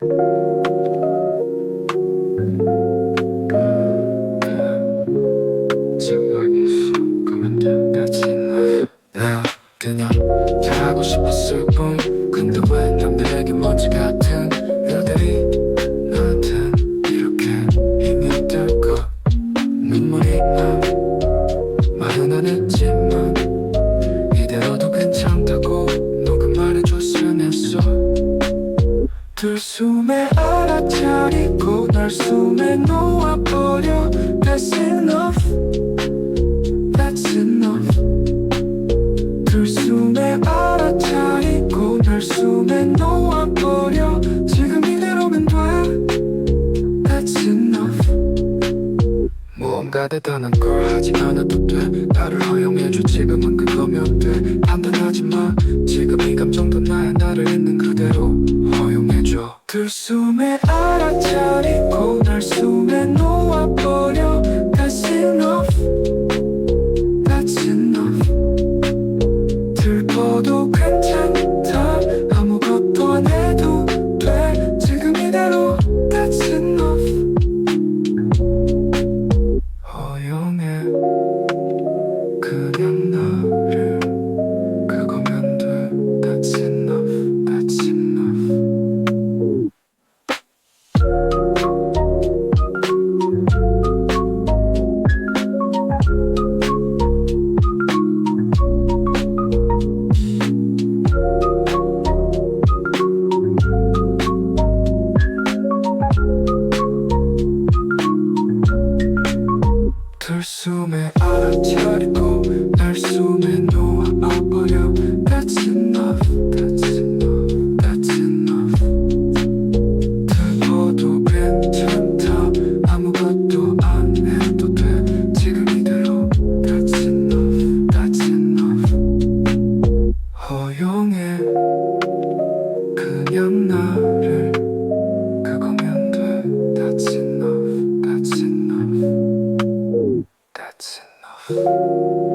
그냥 잘하고 싶었을 뿐. 근데 왜 들숨에 알아차리고 날 숨에 놓아버려. That's enough. That's enough. 들숨에 알아차리고 날 숨에 놓아버려. 지금 이대로면 돼. That's enough. 무언가 대단한 걸 하지 않아도 돼. 나를 허용해줘 지금은 그거면 돼. 판단하지 마. 지금 이 감정도 나야 나를 있는 그대로 들숨에 알아차리고 날 숨에 놓 들숨에 알아차리고 날 숨에 놓아버려 That's enough That's enough That's enough 들어도 괜찮다 아무것도 안 해도 돼 지금 이대로 That's enough That's enough 허용해 그냥 나를 you